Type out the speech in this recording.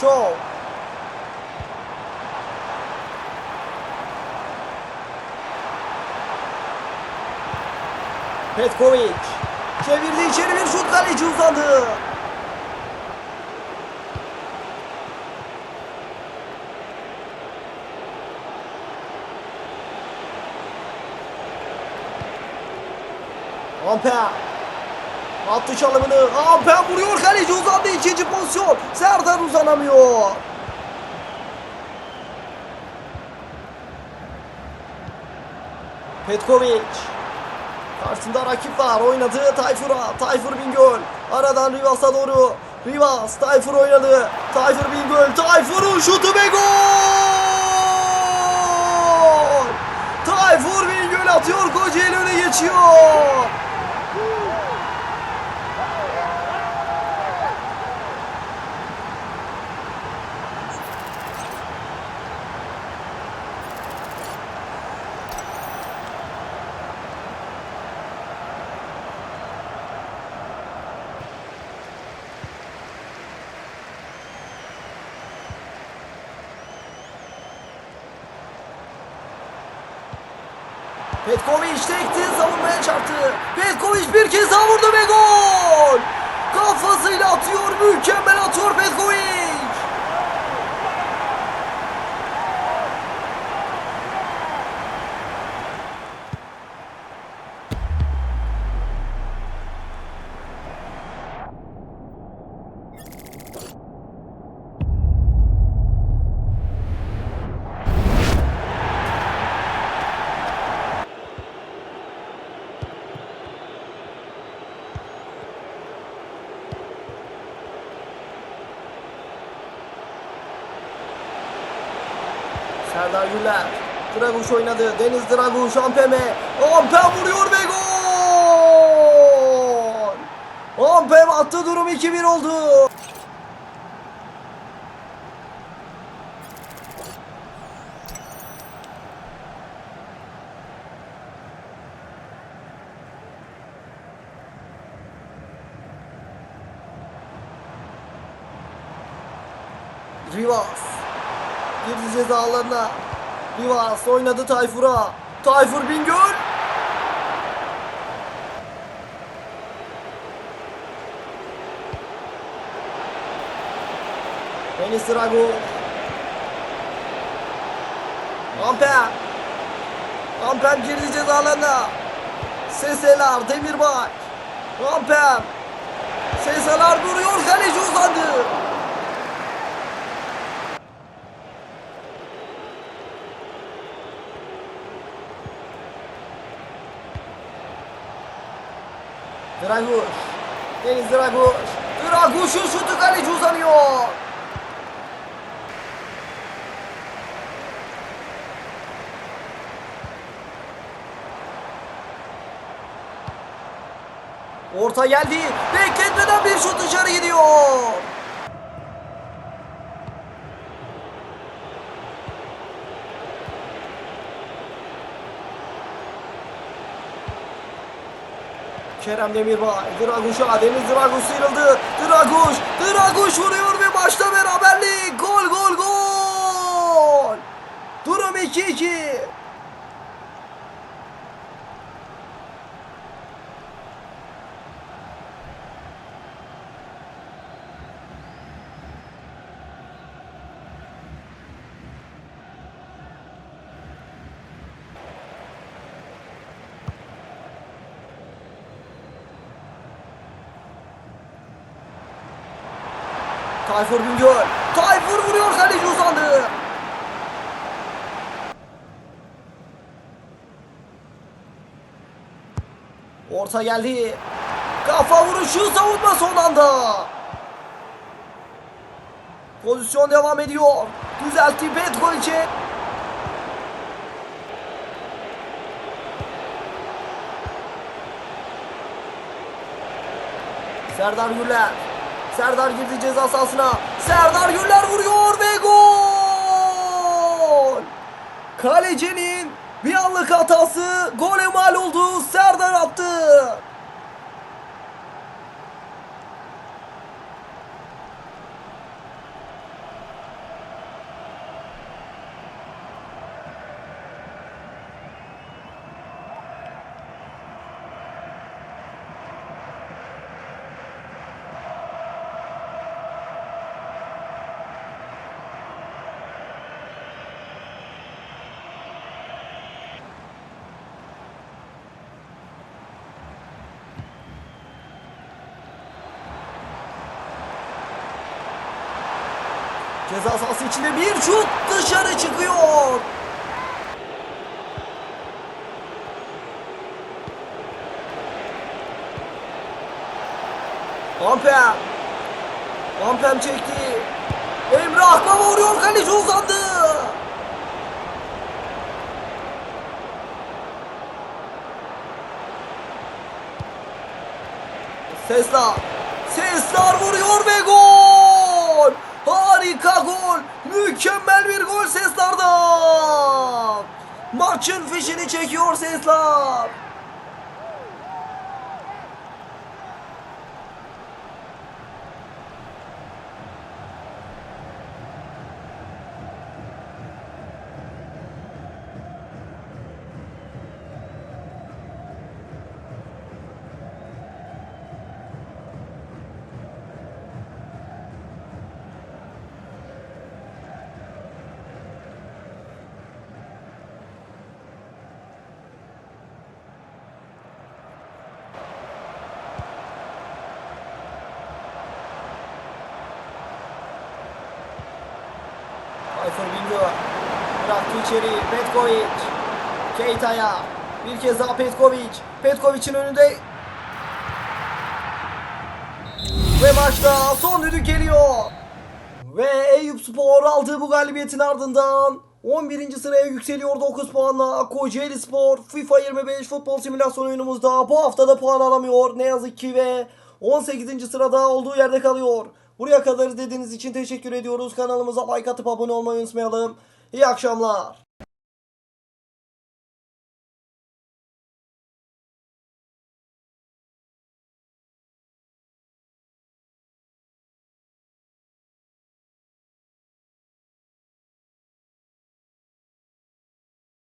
Şov. Petkovic. Çevirdi içeri bir şut kaleci uzandı. Amper. Attı çalımını. Amper vuruyor kaleci uzandı ikinci uzanamıyor. Petkovic. Karşısında rakip var. Oynadı Tayfur'a. Tayfur Bingöl. Aradan Rivas'a doğru. Rivas. Tayfur oynadı. Tayfur Bingöl. Tayfur'un şutu ve gol! Tayfur Bingöl atıyor. Kocaeli öne geçiyor. Petkovic tekti savunmaya çarptı. Petkovic bir kez daha vurdu ve gol! Kafasıyla atıyor, mükemmel atıyor Petkovic! Serdar Güller. Draguş oynadı. Deniz Draguş Ampem'e. Ampem vuruyor ve gol! Ampem attı durum 2-1 oldu. Rivas. Girdi ceza alanına. Rivas oynadı Tayfur'a. Tayfur Bingöl. Deniz Drago. Amper. Amper girdi ceza alanına. Seseler Demirbay. Amper. Seseler vuruyor kaleci uzandı. Draguş. Deniz Draguş. Draguş'un şutu kaleci uzanıyor. Orta geldi. Bekletmeden bir şut dışarı gidiyor. Kerem Demirbay, Draguş'a, Deniz Draguş sıyrıldı. Draguş, Draguş vuruyor ve maçta beraberlik. Gol, gol, gol. Durum 2-2. Tayfur Bingöl. Tayfur vuruyor kaleci uzandı. Orta geldi. Kafa vuruşu savunma son anda. Pozisyon devam ediyor. Düzeltti Petkovic'e. Serdar Gürler. Serdar girdi ceza sahasına. Serdar Gürler vuruyor ve gol! Kalecinin bir anlık hatası gole mal oldu. Serdar attı. Ceza sahası içinde bir şut dışarı çıkıyor. Ampem. Ampem çekti. Emre Akbaba vuruyor kaleci uzandı. Sesler. Sesler vuruyor ve gol. Harika gol. Mükemmel bir gol Sesler'dan. Maçın fişini çekiyor Sesler. Bingöl bıraktı içeri Petkovic Keita'ya bir kez daha Petkovic Petkovic'in önünde ve maçta son düdük geliyor ve Eyüp Spor aldığı bu galibiyetin ardından 11. sıraya yükseliyor 9 puanla. Kocaeli Spor FIFA 25 futbol simülasyon oyunumuzda bu haftada puan alamıyor ne yazık ki ve 18. sırada olduğu yerde kalıyor. Buraya kadar izlediğiniz için teşekkür ediyoruz. Kanalımıza like atıp abone olmayı unutmayalım. İyi akşamlar.